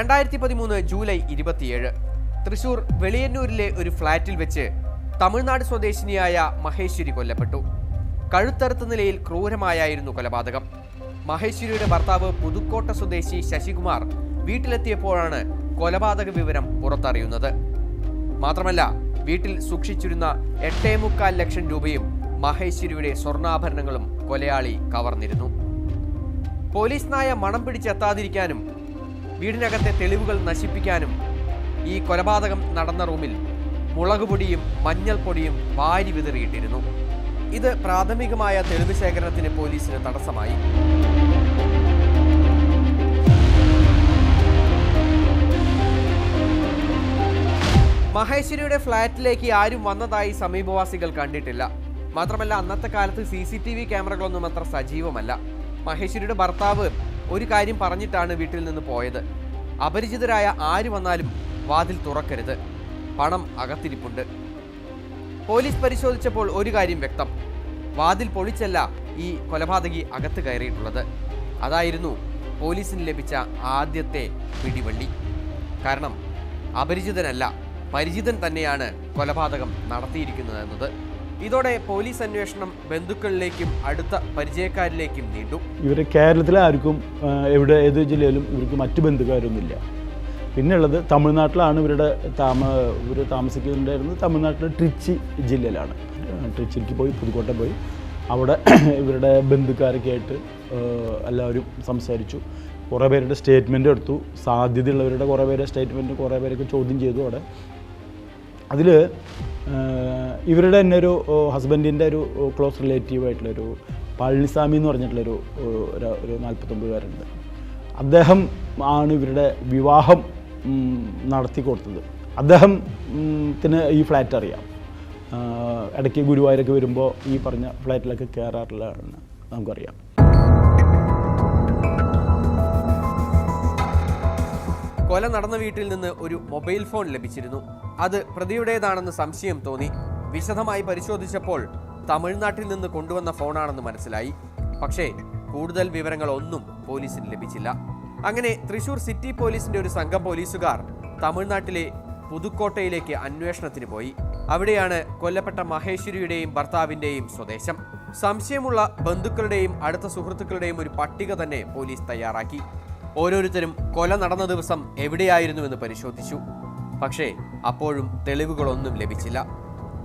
രണ്ടായിരത്തി പതിമൂന്ന് ജൂലൈ ഇരുപത്തിയേഴ്. തൃശൂർ വെളിയന്നൂരിലെ ഒരു ഫ്ളാറ്റിൽ വെച്ച് തമിഴ്നാട് സ്വദേശിനിയായ മഹേശ്വരി കൊല്ലപ്പെട്ടു. കഴുത്തറുത്ത നിലയിൽ ക്രൂരമായായിരുന്നു കൊലപാതകം. മഹേശ്വരിയുടെ ഭർത്താവ് പുതുക്കോട്ട സ്വദേശി ശശികുമാർ വീട്ടിലെത്തിയപ്പോഴാണ് കൊലപാതക വിവരം പുറത്തറിയുന്നത്. മാത്രമല്ല വീട്ടിൽ സൂക്ഷിച്ചിരുന്ന എട്ടേ മുക്കാൽ ലക്ഷം രൂപയും മഹേശ്വരിയുടെ സ്വർണാഭരണങ്ങളും കൊലയാളി കവർന്നിരുന്നു. പോലീസ് നായ മണം പിടിച്ചെത്താതിരിക്കാനും വീടിനകത്തെ തെളിവുകൾ നശിപ്പിക്കാനും ഈ കൊലപാതകം നടന്ന റൂമിൽ മുളകുപൊടിയും മഞ്ഞൾപ്പൊടിയും വാരി വിതറിയിട്ടിരുന്നു. ഇത് പ്രാഥമികമായ തെളിവ് ശേഖരണത്തിന് പോലീസിന് തടസ്സമായി. മഹേശ്വരിയുടെ ഫ്ളാറ്റിലേക്ക് ആരും വന്നതായി സമീപവാസികൾ കണ്ടിട്ടില്ല. മാത്രമല്ല അന്നത്തെ കാലത്ത് സി സി ടി വി ക്യാമറകളൊന്നും അത്ര സജീവമല്ല. മഹേശ്വരിയുടെ ഭർത്താവ് ഒരു കാര്യം പറഞ്ഞിട്ടാണ് വീട്ടിൽ നിന്ന് പോയത്. അപരിചിതരായ ആര് വന്നാലും വാതിൽ തുറക്കരുത്. പണം അകത്തിരിപ്പുണ്ട്. പോലീസ് പരിശോധിച്ചപ്പോൾ ഒരു കാര്യം വ്യക്തം. വാതിൽ പൊളിച്ചല്ല ഈ കൊലപാതകി അകത്ത് കയറിയിട്ടുള്ളത്. അതായിരുന്നു പോലീസിന് ലഭിച്ച ആദ്യത്തെ പിടിവള്ളി. കാരണം അപരിചിതനല്ല പരിചിതൻ തന്നെയാണ് കൊലപാതകം നടത്തിയിരിക്കുന്നതെന്നത്. ഇതോടെ പോലീസ് അന്വേഷണം ബന്ധുക്കളിലേക്കും അടുത്ത പരിചയക്കാരിലേക്കും നീണ്ടു. ഇവർ കേരളത്തിലെ ആർക്കും എവിടെ ഏത് ജില്ലയിലും ഇവർക്ക് മറ്റു ബന്ധുക്കാരൊന്നുമില്ല. പിന്നെയുള്ളത് തമിഴ്നാട്ടിലാണ് ഇവരുടെ താമ ഇവർ താമസിക്കുന്നുണ്ടായിരുന്നത് തമിഴ്നാട്ടിലെ ട്രിച്ചി ജില്ലയിലാണ്. ട്രിച്ചിക്ക് പോയി പുതുക്കോട്ട പോയി. അവിടെ ഇവരുടെ ബന്ധുക്കാരൊക്കെ ആയിട്ട് എല്ലാവരും സംസാരിച്ചു. കുറേ പേരുടെ സ്റ്റേറ്റ്മെന്റ് എടുത്തു. സാധ്യതയുള്ളവരുടെ കുറേ പേരുടെ സ്റ്റേറ്റ്മെന്റ് കുറേ പേരൊക്കെ ചോദ്യം ചെയ്തു അവിടെ. അതിൽ ഇവരുടെ തന്നെ ഒരു ഹസ്ബൻഡിന്റെ ഒരു ക്ലോസ് റിലേറ്റീവ് ആയിട്ടുള്ളൊരു പളനിസ്വാമി എന്ന് പറഞ്ഞിട്ടുള്ളൊരു ഒരു- നാൽപ്പത്തൊമ്പതുകാരുണ്ട് അദ്ദേഹം ആണ് ഇവരുടെ വിവാഹം നടത്തി കൊടുത്തത്. അദ്ദേഹത്തിന് ഈ ഫ്ലാറ്റ് അറിയാം. ഇടയ്ക്ക് ഗുരുവായൂരൊക്കെ വരുമ്പോൾ ഈ പറഞ്ഞ ഫ്ലാറ്റിലൊക്കെ കയറാറുള്ളതാണ് നമുക്കറിയാം. കൊല നടന്ന വീട്ടിൽ നിന്ന് ഒരു മൊബൈൽ ഫോൺ ലഭിച്ചിരുന്നു. അത് പ്രതിയുടേതാണെന്ന് സംശയം തോന്നി. വിശദമായി പരിശോധിച്ചപ്പോൾ തമിഴ്നാട്ടിൽ നിന്ന് കൊണ്ടുവന്ന ഫോണാണെന്ന് മനസ്സിലായി. പക്ഷേ കൂടുതൽ വിവരങ്ങൾ ഒന്നും പോലീസിന് ലഭിച്ചില്ല. അങ്ങനെ തൃശൂർ സിറ്റി പോലീസിന്റെ ഒരു സംഘം പോലീസുകാർ തമിഴ്നാട്ടിലെ പുതുക്കോട്ടയിലേക്ക് അന്വേഷണത്തിന് പോയി. അവിടെയാണ് കൊല്ലപ്പെട്ട മഹേശ്വരിയുടെയും ഭർത്താവിന്റെയും സ്വദേശം. സംശയമുള്ള ബന്ധുക്കളുടെയും അടുത്ത സുഹൃത്തുക്കളുടെയും ഒരു പട്ടിക തന്നെ പോലീസ് തയ്യാറാക്കി. ഓരോരുത്തരും കൊല നടന്ന ദിവസം എവിടെയായിരുന്നുവെന്ന് പരിശോധിച്ചു. പക്ഷേ അപ്പോഴും തെളിവുകളൊന്നും ലഭിച്ചില്ല.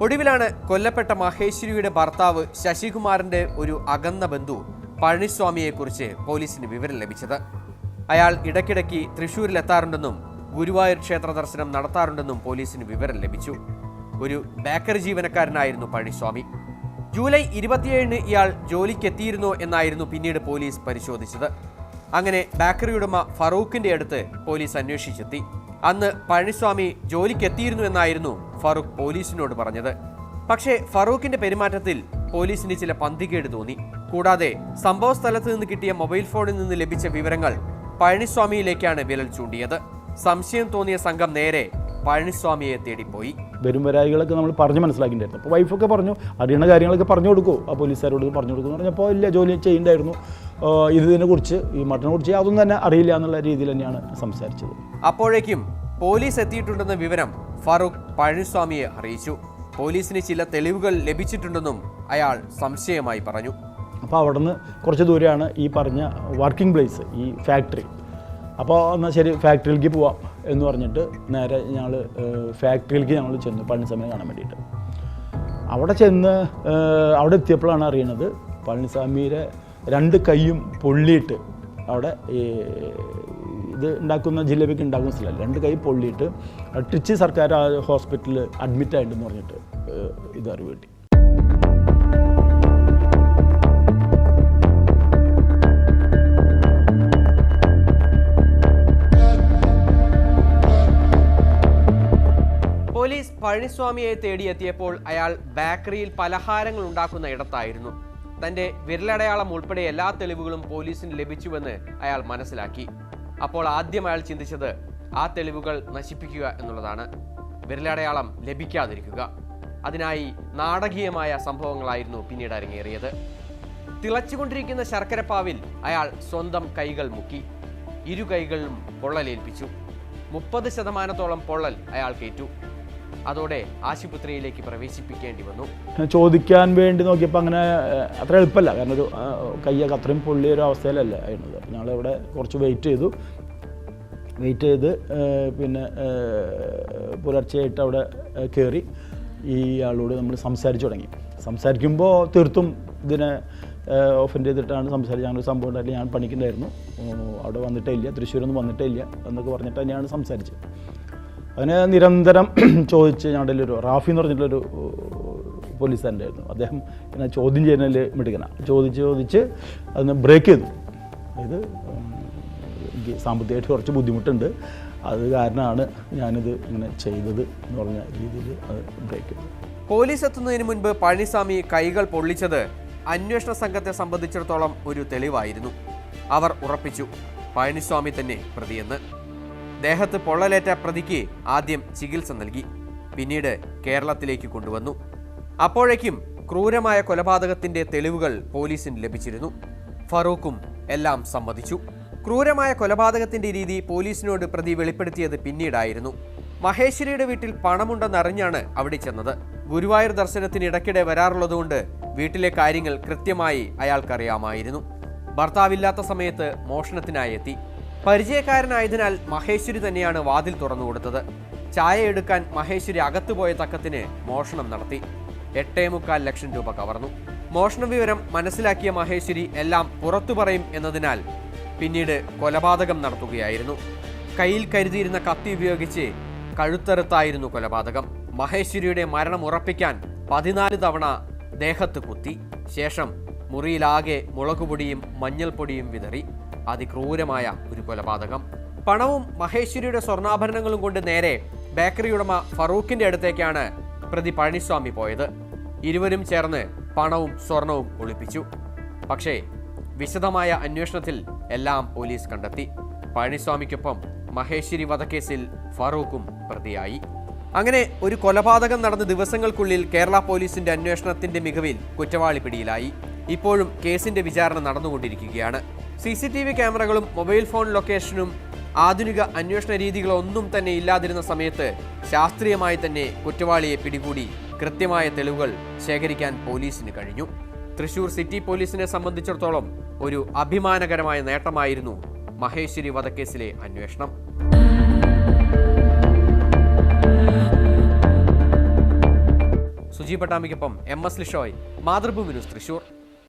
ഒടുവിലാണ് കൊല്ലപ്പെട്ട മഹേശ്വരിയുടെ ഭർത്താവ് ശശികുമാറിന്റെ ഒരു അകന്ന ബന്ധു പഴനിസ്വാമിയെക്കുറിച്ച് പോലീസിന് വിവരം ലഭിച്ചത്. അയാൾ ഇടയ്ക്കിടയ്ക്ക് തൃശൂരിലെത്താറുണ്ടെന്നും ഗുരുവായൂർ ക്ഷേത്ര ദർശനം നടത്താറുണ്ടെന്നും പോലീസിന് വിവരം ലഭിച്ചു. ഒരു ബേക്കറി ജീവനക്കാരനായിരുന്നു പഴനിസ്വാമി. ജൂലൈ ഇരുപത്തിയേഴിന് ഇയാൾ ജോലിക്കെത്തിയിരുന്നോ എന്നായിരുന്നു പിന്നീട് പോലീസ് പരിശോധിച്ചത്. അങ്ങനെ ബേക്കറി ഉടമ ഫറൂഖിന്റെ അടുത്ത് പോലീസ് അന്വേഷിച്ചെത്തി. അന്ന് പഴനിസ്വാമി ജോലിക്കെത്തിയിരുന്നു എന്നായിരുന്നു ഫറൂഖ് പോലീസിനോട് പറഞ്ഞത്. പക്ഷേ ഫറൂഖിന്റെ പെരുമാറ്റത്തിൽ പോലീസിന് ചില പന്തികേട് തോന്നി. കൂടാതെ സംഭവ സ്ഥലത്ത് നിന്ന് കിട്ടിയ മൊബൈൽ ഫോണിൽ നിന്ന് ലഭിച്ച വിവരങ്ങൾ പഴനിസ്വാമിയിലേക്കാണ് വിരൽ ചൂണ്ടിയത്. സംശയം തോന്നിയ സംഘം നേരെ പഴനിസ്വാമിയെ തേടിപ്പോയി. വരും വരായികളൊക്കെ നമ്മൾ പറഞ്ഞ് മനസ്സിലാക്കിയിട്ടുണ്ടായിരുന്നു. അപ്പോൾ വൈഫൊക്കെ പറഞ്ഞു അറിയണ കാര്യങ്ങളൊക്കെ പറഞ്ഞു കൊടുക്കൂ. ആ പോലീസുകാരോട് പറഞ്ഞു കൊടുക്കും പറഞ്ഞപ്പോൾ ഇല്ല ജോലി ചെയ്യണ്ടായിരുന്നു. ആ, ഇതിനെ കുറിച്ച് ഈ മട്ടനെ കുറിച്ച് അതൊന്നും തന്നെ അറിയില്ല എന്നുള്ള രീതിയിൽ തന്നെയാണ് സംസാരിച്ചത്. അപ്പോഴേക്കും പോലീസ് എത്തിയിട്ടുണ്ടെന്ന വിവരം ഫറൂഖ് പഴനിസ്വാമിയെ അറിയിച്ചു. പോലീസിന് ചില തെളിവുകൾ ലഭിച്ചിട്ടുണ്ടെന്നും അയാൾ സംശയമായി പറഞ്ഞു. അപ്പോൾ അവിടെ നിന്ന് കുറച്ച് ദൂരെയാണ് ഈ പറഞ്ഞ വർക്കിംഗ് പ്ലേസ് ഈ ഫാക്ടറി അപ്പോൾ എന്നാൽ ശരി ഫാക്ടറിയിലേക്ക് പോവാം എന്ന് പറഞ്ഞിട്ട് നേരെ ഞങ്ങൾ ഫാക്ടറിയിലേക്ക് ഞങ്ങൾ ചെന്നു പഴനിസ്വാമിനെ കാണാൻ വേണ്ടിയിട്ട്. അവിടെ ചെന്ന് അവിടെ എത്തിയപ്പോഴാണ് അറിയണത് പഴനിസ്വാമിയുടെ രണ്ട് കൈയും പൊള്ളിയിട്ട് അവിടെ ഈ ഇത് ഉണ്ടാക്കുന്ന ജിലേബിക്ക് ഉണ്ടാക്കുന്ന സ്ഥലമല്ല. രണ്ട് കൈ പൊള്ളിയിട്ട് ട്രിച്ചി സർക്കാർ ഹോസ്പിറ്റലിൽ അഡ്മിറ്റ് ആയിട്ടുണ്ടെന്ന് പറഞ്ഞിട്ട് ഇത് അറിവ് കിട്ടി. പോലീസ് പഴനിസ്വാമിയെ തേടിയെത്തിയപ്പോൾ അയാൾ ബേക്കറിയിൽ പലഹാരങ്ങൾ ഉണ്ടാക്കുന്ന ഇടത്തായിരുന്നു. തന്റെ വിരലടയാളം ഉൾപ്പെടെ എല്ലാ തെളിവുകളും പോലീസിന് ലഭിച്ചുവെന്ന് അയാൾ മനസ്സിലാക്കി. അപ്പോൾ ആദ്യം അയാൾ ചിന്തിച്ചത് ആ തെളിവുകൾ നശിപ്പിക്കുക എന്നുള്ളതാണ്. വിരലടയാളം ലഭിക്കാതിരിക്കുക. അതിനായി നാടകീയമായ സംഭവങ്ങളായിരുന്നു പിന്നീട് അരങ്ങേറിയത്. തിളച്ചുകൊണ്ടിരിക്കുന്ന ശർക്കരപ്പാവിൽ അയാൾ സ്വന്തം കൈകൾ മുക്കി ഇരു കൈകളിലും പൊള്ളലേൽപ്പിച്ചു. മുപ്പത് ശതമാനത്തോളം പൊള്ളൽ അയാൾ അയാൾക്കേറ്റു അതോടെ ആശുപത്രിയിലേക്ക് പ്രവേശിപ്പിക്കേണ്ടി വന്നു. ചോദിക്കാൻ വേണ്ടി നോക്കിയപ്പോൾ അങ്ങനെ അത്ര എളുപ്പമല്ല കാരണം ഒരു കയ്യൊക്കെ അത്രയും പൊള്ളിയ ഒരു അവസ്ഥയിലല്ല ആയിരുന്നത്. ഞങ്ങളിവിടെ കുറച്ച് വെയിറ്റ് ചെയ്തു. വെയിറ്റ് ചെയ്ത് പിന്നെ പുലർച്ചെയായിട്ട് അവിടെ കയറി ഈ ആളോട് നമ്മൾ സംസാരിച്ചു തുടങ്ങി. സംസാരിക്കുമ്പോൾ തീർത്തും ഇതിനെ ഓഫൻഡ് ചെയ്തിട്ടാണ് സംസാരിച്ചത്. ഒരു സംഭവം ഉണ്ടായില്ല ഞാൻ പണിക്കുണ്ടായിരുന്നു. അവിടെ വന്നിട്ടേ ഇല്ല. തൃശ്ശൂരൊന്നും വന്നിട്ടേ ഇല്ല എന്നൊക്കെ പറഞ്ഞിട്ട് തന്നെയാണ് സംസാരിച്ചത്. അതിന് നിരന്തരം ചോദിച്ച് ഞങ്ങളുടെ ഒരു റാഫി എന്ന് പറഞ്ഞിട്ടുള്ളൊരു പോലീസുകാരന്റെ ആയിരുന്നു അദ്ദേഹം എന്നെ ചോദ്യം ചെയ്യുന്നതിൽ മിടുക്കന. ചോദിച്ച് ചോദിച്ച് അതിന് ബ്രേക്ക് ചെയ്തു. അതായത് എനിക്ക് സാമ്പത്തികമായിട്ട് കുറച്ച് ബുദ്ധിമുട്ടുണ്ട്. അത് കാരണമാണ് ഞാനിത് ഇങ്ങനെ ചെയ്തത് എന്ന് പറഞ്ഞ രീതിയിൽ അത് ബ്രേക്ക് ചെയ്തു. പോലീസ് എത്തുന്നതിന് മുൻപ് പഴനിസ്വാമി കൈകൾ പൊള്ളിച്ചത് അന്വേഷണ സംഘത്തെ സംബന്ധിച്ചിടത്തോളം ഒരു തെളിവായിരുന്നു. അവർ ഉറപ്പിച്ചു. പഴനിസ്വാമി തന്നെ പ്രതിയെന്ന്. ദേഹത്ത് പൊള്ളലേറ്റ പ്രതിക്ക് ആദ്യം ചികിത്സ നൽകി. പിന്നീട് കേരളത്തിലേക്ക് കൊണ്ടുവന്നു. അപ്പോഴേക്കും ക്രൂരമായ കൊലപാതകത്തിന്റെ തെളിവുകൾ പോലീസിന് ലഭിച്ചിരുന്നു. ഫറൂഖും എല്ലാം സമ്മതിച്ചു. ക്രൂരമായ കൊലപാതകത്തിന്റെ രീതി പോലീസിനോട് പ്രതി വെളിപ്പെടുത്തിയത് പിന്നീടായിരുന്നു. മഹേശ്വരിയുടെ വീട്ടിൽ പണമുണ്ടെന്നറിഞ്ഞാണ് അവിടെ ചെന്നത്. ഗുരുവായൂർ ദർശനത്തിന് ഇടയ്ക്കിടെ വരാറുള്ളതുകൊണ്ട് വീട്ടിലെ കാര്യങ്ങൾ കൃത്യമായി അയാൾക്കറിയാമായിരുന്നു. ഭർത്താവില്ലാത്ത സമയത്ത് മോഷണത്തിനായി എത്തി. പരിചയക്കാരനായതിനാൽ മഹേശ്വരി തന്നെയാണ് വാതിൽ തുറന്നു കൊടുത്തത്. ചായ എടുക്കാൻ മഹേശ്വരി അകത്തുപോയ തക്കത്തിന് മോഷണം നടത്തി. എട്ടേ മുക്കാൽ ലക്ഷം രൂപ കവർന്നു. മോഷണ വിവരം മനസ്സിലാക്കിയ മഹേശ്വരി എല്ലാം പുറത്തു പറയും എന്നതിനാൽ പിന്നീട് കൊലപാതകം നടത്തുകയായിരുന്നു. കയ്യിൽ കരുതിയിരുന്ന കത്തി ഉപയോഗിച്ച് കഴുത്തറുത്തായിരുന്നു കൊലപാതകം. മഹേശ്വരിയുടെ മരണം ഉറപ്പിക്കാൻ പതിനാല് തവണ ദേഹത്ത് കുത്തി. ശേഷം മുറിയിലാകെ മുളകുപൊടിയും മഞ്ഞൾപ്പൊടിയും വിതറി. അതിക്രൂരമായ ഒരു കൊലപാതകം. പണവും മഹേശ്വരിയുടെ സ്വർണാഭരണങ്ങളും കൊണ്ട് നേരെ ബേക്കറി ഉടമ ഫറൂഖിന്റെ അടുത്തേക്കാണ് പ്രതി പഴനിസ്വാമി പോയത്. ഇരുവരും ചേർന്ന് പണവും സ്വർണവും ഒളിപ്പിച്ചു. പക്ഷേ വിശദമായ അന്വേഷണത്തിൽ എല്ലാം പോലീസ് കണ്ടെത്തി. പഴനിസ്വാമിക്കൊപ്പം മഹേശ്വരി വധക്കേസിൽ ഫറൂഖും പ്രതിയായി. അങ്ങനെ ഒരു കൊലപാതകം നടന്ന ദിവസങ്ങൾക്കുള്ളിൽ കേരള പോലീസിന്റെ അന്വേഷണത്തിന്റെ മികവിൽ കുറ്റവാളി പിടിയിലായി. ഇപ്പോഴും കേസിന്റെ വിചാരണ നടന്നുകൊണ്ടിരിക്കുകയാണ്. സി സി ടി വി ക്യാമറകളും മൊബൈൽ ഫോൺ ലൊക്കേഷനും ആധുനിക അന്വേഷണ രീതികളൊന്നും തന്നെ ഇല്ലാതിരുന്ന സമയത്ത് ശാസ്ത്രീയമായി തന്നെ കുറ്റവാളിയെ പിടികൂടി കൃത്യമായ തെളിവുകൾ ശേഖരിക്കാൻ പോലീസിന് കഴിഞ്ഞു. തൃശൂർ സിറ്റി പോലീസിനെ സംബന്ധിച്ചിടത്തോളം ഒരു അഭിമാനകരമായ നേട്ടമായിരുന്നു മഹേശ്വരി വധക്കേസിലെ അന്വേഷണം. Suji പട്ടാമിക്കൊപ്പം M S Lishoy Mathrubhumi news Thrissur.